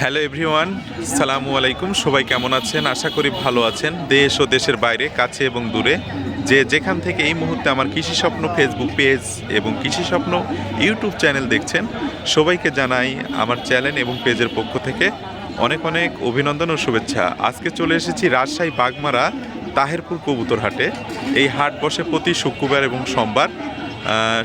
Hello everyone, সালামু আলাইকুম, সবাই কেমন আছেন? আশা করি ভালো আছেন। দেশ ও দেশের বাইরে, কাছে এবং দূরে। যে যেখান থেকে এই মুহূর্তে আমার কৃষি স্বপ্ন ফেসবুক পেজ এবং কৃষি স্বপ্ন ইউটিউব চ্যানেল দেখছেন, সবাইকে জানাই আমার চ্যানেল এবং পেজের পক্ষ থেকে অনেক অনেক অভিনন্দন ও শুভেচ্ছা। আজকে চলে এসেছি রাজশাহী বাগমারা তাহেরপুর কবুতর হাটে এই হাট বসে প্রতি শুক্রবার এবং সোমবার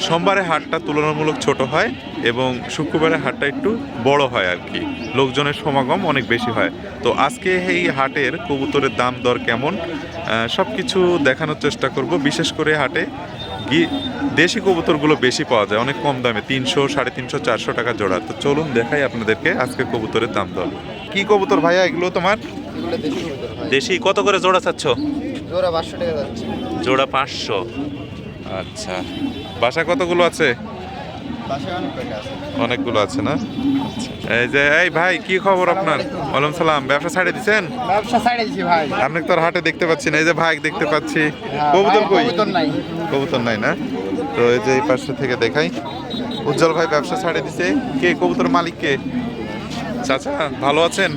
সোমবারে হাটটা তুলনামূলক ছোট হয় এবং শুক্রবারের হাটটা একটু বড় হয় আর কি। লোকজনের সমাগম অনেক বেশি হয়। তো আজকে এই হাটের কবুতরের দাম দর কেমন? সব কিছু দেখানোর চেষ্টা করব। বিশেষ করে হাটে গি দেশি কবুতরগুলো বেশি পাওয়া যায়। অনেক কম দামে তিনশো সাড়ে তিনশো চারশো টাকা জোড়া। তো চলুন দেখাই আপনাদেরকে আজকে কবুতরের দাম দর। কি কবুতর ভাইয়া? এগুলো তোমার? দেশি কত করে জোড়া চাচ্ছ? জোড়া পাঁচশো টাকা জোড়া পাঁচশো। আচ্ছা। বাসা কতগুলো আছে? অনেকগুলো আছে না? এই যে এই ভাই কি খবর আপনার? ওয়ালাইকুম সালাম। ব্যবসা ছাড়ে দিছেন? ব্যবসা ছাড়ে দিছি ভাই। আপনি তো আর হাটে দেখতে পাচ্ছেন না। এই যে ভাই দেখতে পাচ্ছি। কবুতর কই? কবুতর নাই। কবুতর নাই না? তো এই যে এই পাশে থেকে দেখাই। উজ্জ্বল ভাই ব্যবসা ছাড়ে দিছে। কে কবুতর মালিক কে? চাচা ভালো আছেন?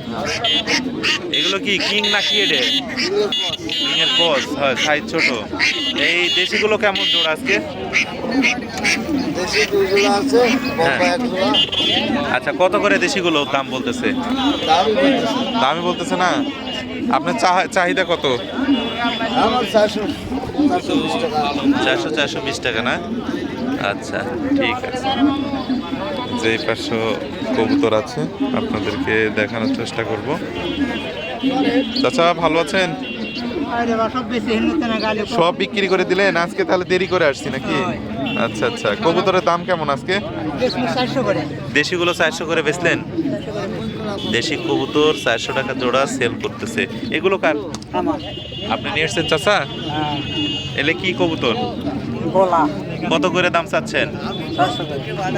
এগুলো কি কিং না কি এডে কিং এর পজ হয় সাইজ ছোট। এই দেশিগুলো কেমন জোড়া আজকে? হ্যাঁ। আচ্ছা কত করে দেশিগুলো দাম বলতেছে? দাম বলতেছি। না? আপনার চাহ- চাহিদা কত? চারশো চারশো বিশ টাকা না? আচ্ছা ঠিক আছে। যে পাঁচশো কবুতর আছে আপনাদেরকে দেখানোর চেষ্টা করব। চাচা ভালো আছেন? সব বিক্রি করে দিলেন? আজকে তাহলে দেরি করে আসছি নাকি? আচ্ছা আচ্ছা। কবুতরের দাম কেমন আজকে? দেশিগুলো চারশো করে বেচলেন? দেশি কবুতর চারশো টাকা জোড়া সেল করতেছে। এগুলো কার? আপনি নিয়ে এসছেন চাচা? এলে কি কবুতর? কত করে দাম চাচ্ছেন?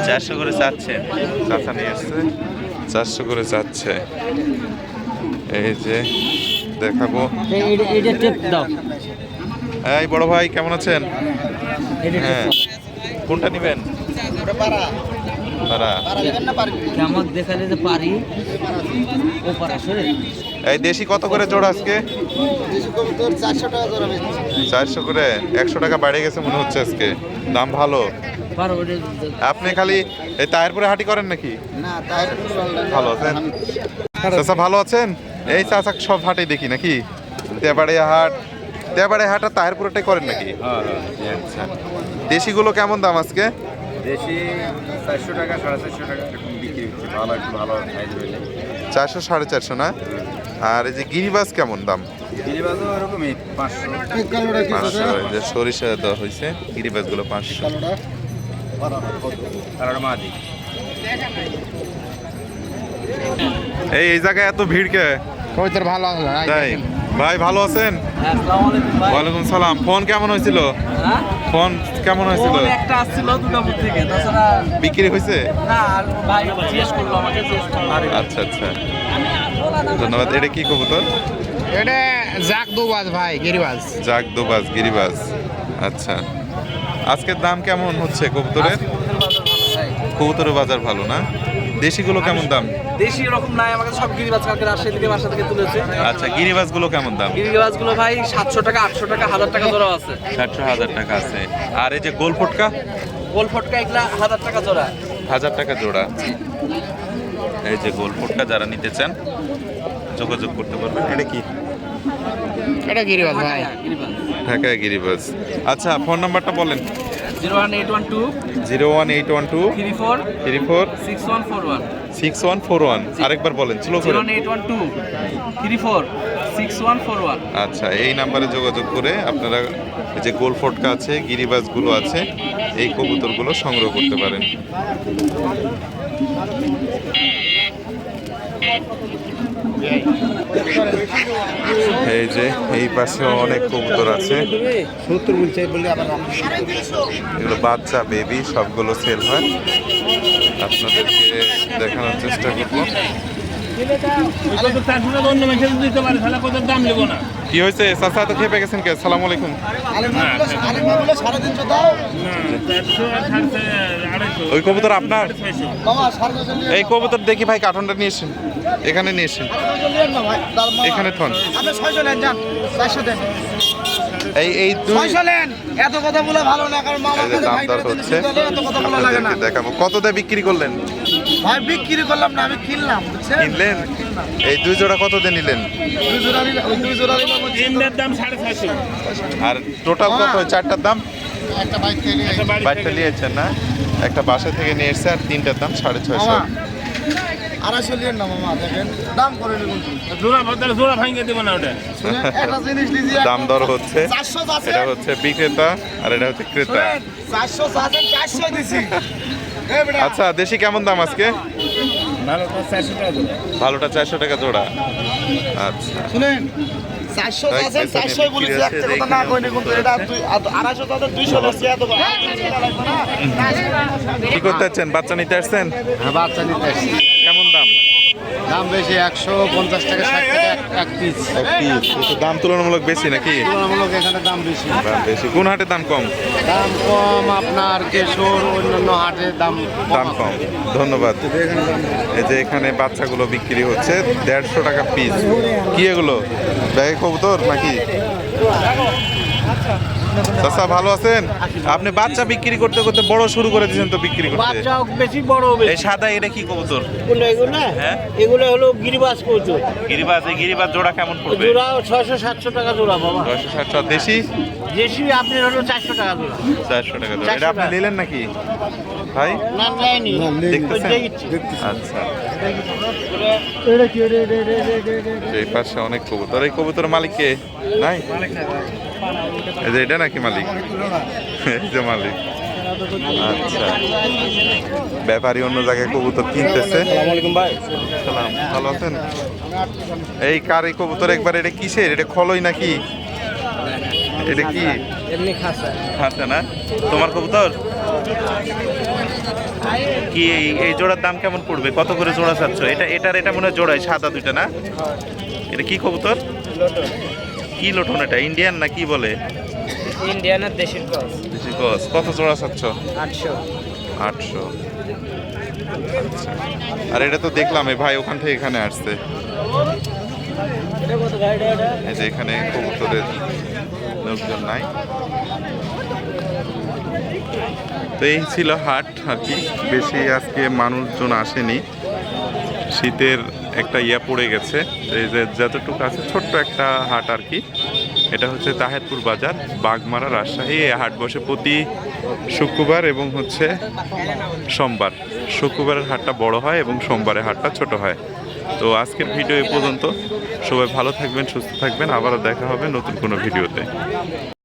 চারশো করে চাচ্ছেন। চাচা নিয়ে এসছে চারশো করে চাচ্ছে। এই যে দেখাবো। হ্যাঁ এই বড় ভাই কেমন আছেন? হ্যাঁ। কোনটা নেবেন? তারা? কেমন দেখালে যে পারি? ও পারা সরে এই দেশি কত করে জোড়া আজকে? চারশো করে একশো টাকা বেড়ে গেছে মনে হচ্ছে আজকে। দাম ভালো? আপনি খালি এই তায়েরপুরে হাঁটি করেন নাকি? ভালো আছেন? চাচা ভালো আছেন? এই চাচা সব হাটে দেখি নাকি? তেবাড়ে হাট। তেবাড়ে হাট আর তাহেরপুরটাই করেন নাকি? আচ্ছা। দেশিগুলো কেমন দাম আজকে? দেশি চারশো টাকা সাড়ে চারশো টাকা এরকম বিক্রি হচ্ছে। ভালো একটু ভালো সাইজ হইলে চারশো সাড়ে চারশো না? আর এই যে গিরিবাস কেমন দাম? গিরিবাজও ওরকমই পাঁচশো। পাঁচশো যে সরিষা দেওয়া হয়েছে গিরিবাসগুলো পাঁচশো। এই জায়গায় এত ভিড় কে? কবুতর ভালো আছে ভাই তাই? ভাই ভালো আছেন? আসসালামু আলাইকুম ভাই। ওয়ালাইকুম সালাম। ফোন কেমন হয়েছিল? হ্যাঁ? ফোন কেমন হয়েছিল? একটা আসছিল দুর্গাপুর থেকে তাছাড়া বিক্রি হয়েছে? না ভাই জিজ্ঞেস করল আমাকে জিজ্ঞেস আচ্ছা আচ্ছা। ধন্যবাদ। এটা কি কবুতর? এটা জাক দুবাজ ভাই গিরিবাজ। জাগ দোবাজ গিরিবাজ। আচ্ছা। আজকের দাম কেমন হচ্ছে কবুতরের? কবুতরের বাজার ভালো না? দেশিগুলো কেমন দাম? দেশি এরকম নাই আমাকে সব গিরিবাজ কালকে রাজশাহী থেকে বাসা থেকে তুলেছে। আচ্ছা গিরিবাজগুলো কেমন দাম? গিরিবাজগুলো ভাই সাতশো টাকা আটশো টাকা হাজার টাকা জোড়া আছে। সাতশো হাজার টাকা আছে। আর এই যে গোল ফটকা? গোল ফটকা এগুলা হাজার টাকা জোড়া। হাজার টাকা জোড়া। এই যে গোল ফটকা যারা নিতে চান যোগাযোগ করতে পারবেন। এটা কি? এটা গিরিবাজ ভাই। গিরিবাজ। ঢাকায় গিরিবাজ। আচ্ছা ফোন নাম্বারটা বলেন। Zero one eight one two zero one eight one two three four three four six one four one. Six one four one আরেকবার বলেন স্লো করে। Eight one two three four six one four one. আচ্ছা এই নাম্বারে যোগাযোগ করে আপনারা যে গোল ফটকা আছে গিরিবাজগুলো আছে এই কবুতরগুলো সংগ্রহ করতে পারেন। এই যে, এই পাশে অনেক কবুতর আছে। এগুলো বাচ্চা বেবি সবগুলো সেল হয়। আপনাদেরকে দেখানোর চেষ্টা করব। কি হয়েছে? চাচা তো খেপে গেছেন কে? সালাম আলাইকুম। ওই কবুতর আপনার? এই কবুতর দেখি ভাই কার্টনটা নিয়ে এসেন এখানে নিয়ে মামা। এখানে থন। এই এই এত কথা বলে ভালো না কারণ দাম দর হচ্ছে। দিলে এত কথা বলা লাগে না। আপনাদেরকে দেখাবো। কত দিয়ে বিক্রি করলেন? ভাই বিক্রি করলাম না আমি কিনলাম কিনলেন? এই দুই জোড়া কত দিয়ে নিলেন? আর টোটাল কত? ওই চারটার দাম? বাইকটা নিয়েছেন না? একটা বাসা থেকে নিয়ে এসছে আর তিনটার দাম সাড়ে ছয়শো। আড়াইশো নিয়ে না মামা দেখেন। দাম করে নেবেন জোড়া ভদ্র জোড়া ভাঙে দেবো না ওটা? একটা জিনিস দাম দর হচ্ছে। চারশো এটা হচ্ছে বিক্রেতা আর এটা হচ্ছে ক্রেতা। চারশো চারশো দিছি। আচ্ছা দেশি কেমন দাম আজকে? চারশো টাকা ভালোটা চারশো টাকা জোড়া। আচ্ছা। শুনেন কি করতে বাচ্চা নিতে আসছেন? হ্যাঁ বাচ্চা নিতে আসছি। কেমন দাম দাম বেশি একশো পঞ্চাশ টাকা ষাট টাকা এক- পিস এক পিস দাম তুলনামূলক বেশি নাকি? তুলনামূলক এখানে দাম বেশি। দাম বেশি। কোন হাটের দাম কম? দাম কম আপনার কেশর অন্যান্য হাটের দাম দাম কম। ধন্যবাদ। এই যে এখানে বাচ্চাগুলো বিক্রি হচ্ছে দেড়শো টাকা পিস কি এগুলো? ব্যাগে কবুতর নাকি? চাচা ভালো আছেন? আপনি বাচ্চা বিক্রি করতে করতে বড় শুরু করে দিয়েছেন তো বিক্রি করতে। বেশি বড় এই সাদা এটা কি কবুতর? কোনটা এগুলো হ্যাঁ? এগুলো হলো গিরিবাস কৌচুর গিরিবাজ এই গিরিবাজ জোড়া কেমন পড়বে? জোড়া ছয়শো সাতশো টাকা জোড়া বাবা। ছয়শো ষাটশো দেশি? দেশি আপনার হলো চারশো টাকা জোড়া। চারশো টাকা জোড়া। এটা আপনি। নিলেন নাকি? ভাই? না নেয়নি দেখতেছেন? আচ্ছা। এই পাশে অনেক কবুতর। এই কবুতর মালিক কে? নাই? এই যে এটা নাকি মালিক? এই যে মালিক। আচ্ছা। ব্যাপারী অন্য জায়গায় কবুতর কিনতেছে। সালাম ভালো আছেন? এই কার এই কবুতর একবার? এটা কিসের? এটা খলই নাকি? এটা কি? এমনি খাসা না? তোমার কবুতর? কি এই এই জোড়ার দাম কেমন পড়বে? কত করে জোড়া চাচ্ছ? এটা এটার এটা মনে হয় জোড়ায় সাদা দুইটা না? এটা কি কবুতর? কি লোটন এটা? ইন্ডিয়ান না কি বলে? ইন্ডিয়ানের দেশের কস দেশি গছ কত জোড়া চাচ্ছ? আটশো। আটশো। আচ্ছা আর এটা তো দেখলাম এই ভাই ওখান থেকে এখানে আসছে। এই যে এখানে কবুতরের লোকজন নাই। তো এই ছিল হাট আর কি। বেশি আজকে মানুষজন আসেনি। শীতের একটা ইয়া পড়ে গেছে। এই যে যতটুকু আছে, ছোট্ট একটা হাট আর কি। এটা হচ্ছে তাহেরপুর বাজার, বাগমারা রাজশাহী। এই হাট বসে প্রতি শুক্রবার এবং হচ্ছে সোমবার। শুক্রবারের হাটটা বড় হয় এবং সোমবারের হাটটা ছোট হয়। তো আজকের ভিডিও এ পর্যন্ত। সবাই ভালো থাকবেন, সুস্থ থাকবেন। আবারও দেখা হবে নতুন কোনো ভিডিওতে।